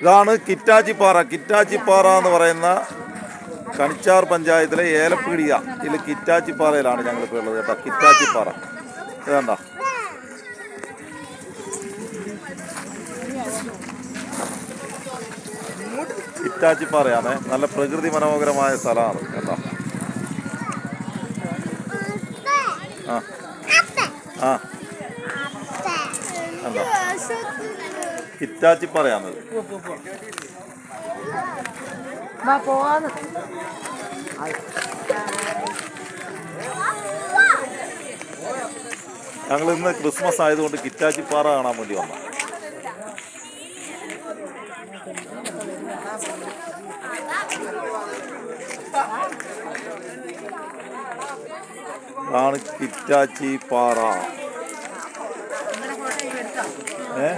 ഇതാണ് കിറ്റാച്ചിപ്പാറ. കിറ്റാച്ചിപ്പാറ എന്ന് പറയുന്ന കണിച്ചാർ പഞ്ചായത്തിലെ ഏലപ്പീടിക ഇതിൽ കിറ്റാച്ചിപ്പാറയിലാണ് ഞങ്ങളിപ്പോൾ ഉള്ളത് കേട്ടോ. കിറ്റാച്ചിപ്പാറ. ഇതണ്ട. കിറ്റാച്ചിപ്പാറയാണ്. നല്ല പ്രകൃതി മനോഹരമായ സ്ഥലമാണ് കേട്ടോ. ആ. ആ. കണ്ടോ കിറ്റാച്ചിപ്പാറയാണത് പറയാമത്. ഞങ്ങൾ ഇന്ന് ക്രിസ്മസ് ആയതുകൊണ്ട് കിറ്റാച്ചി പാറ കാണാൻ വേണ്ടി വന്ന. ആണ് കിറ്റാച്ചി പാറ. ഏ?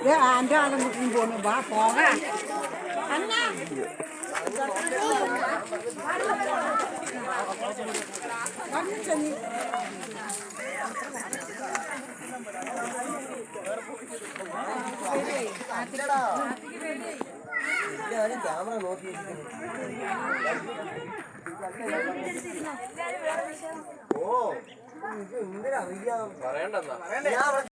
എന്റെ ആളും കുട്ടിയും പോന്നു വാ പോകാം. ഓ ഇത് എന്തിനറിയാം പറയണ്ടെന്നാ.